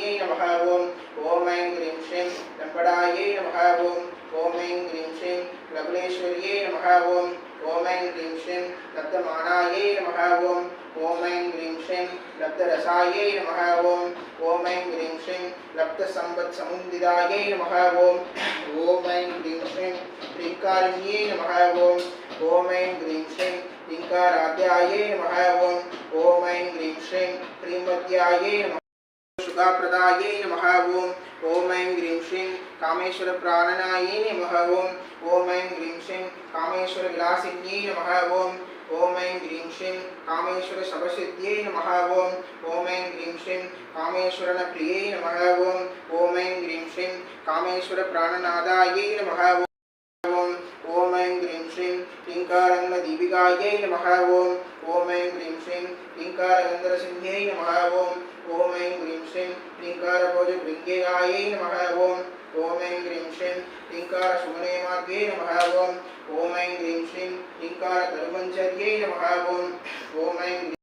लम्बडान्यै नमः ॐ ॐ ऐं ह्रीं श्रीं लम्बडायै नमः ॐ ॐ ऐं ह्रीं श्रीं लवलेश्वर्यै नमः ॐ ॐ ऐं ह्रीं श्रीं लब्धमानायै नमः ॐ ॐ ऐं ह्रीं श्रीं लब्धरसायै नमः ॐ ॐ ऐं ह्रीं श्रीं लब्धसम्पत्समुदिदायै नमः ॐ ॐ ऐं ह्रीं श्रीं ह्रीङ्कारिण्यै नमः ॐ ॐ ऐं ह्रीं श्रीं ह्रीङ्काराध्यायै नमः ॐ ॐ ऐं ह्रीं श्रीं ह्रीमद्यायै नमः சுகாபிரதாயை நம ஓம் ஓம் ஐம் கிரீம் ஸ்ரீம் காமேஸ்வர பிராணனாயை நம ஓம் ஓம் ஐம் கிரீம் ஸ்ரீம் காமேஸ்வர விலாசின்யை நம ஓம் ஓம் ஐம் கிரீம் ஸ்ரீம் காமேஸ்வர சபசித்தியை நம ஓம் ஓம் ஐம் கிரீம் ஸ்ரீம் காமேஸ்வரன பிரியை நம ஓம் ஓம் ஐம் கிரீம் ஸ்ரீம் காமேஸ்வர பிராணநாதாயை நம ஓம் ஓம் ஐம் கிரீம் ஸ்ரீம் டிங்காரங்க தீபிகாயை நம ஓம் ஓம் ஐம் கிரீம் ஸ்ரீம் டிங்காரகந்தர சிங்யை நம ஓம் ஓம் ஐம் श्रीं ह्रीङ्कारभोजभृङ्गेयायै नमः ॐ ॐ ऐं ह्रीं श्रीं ह्रीङ्कारशुभनेमाद्यै नमः ॐ ॐ ऐं ह्रीं श्रीं ह्रीङ्कारधर्मञ्चर्यै नमः ॐ ॐ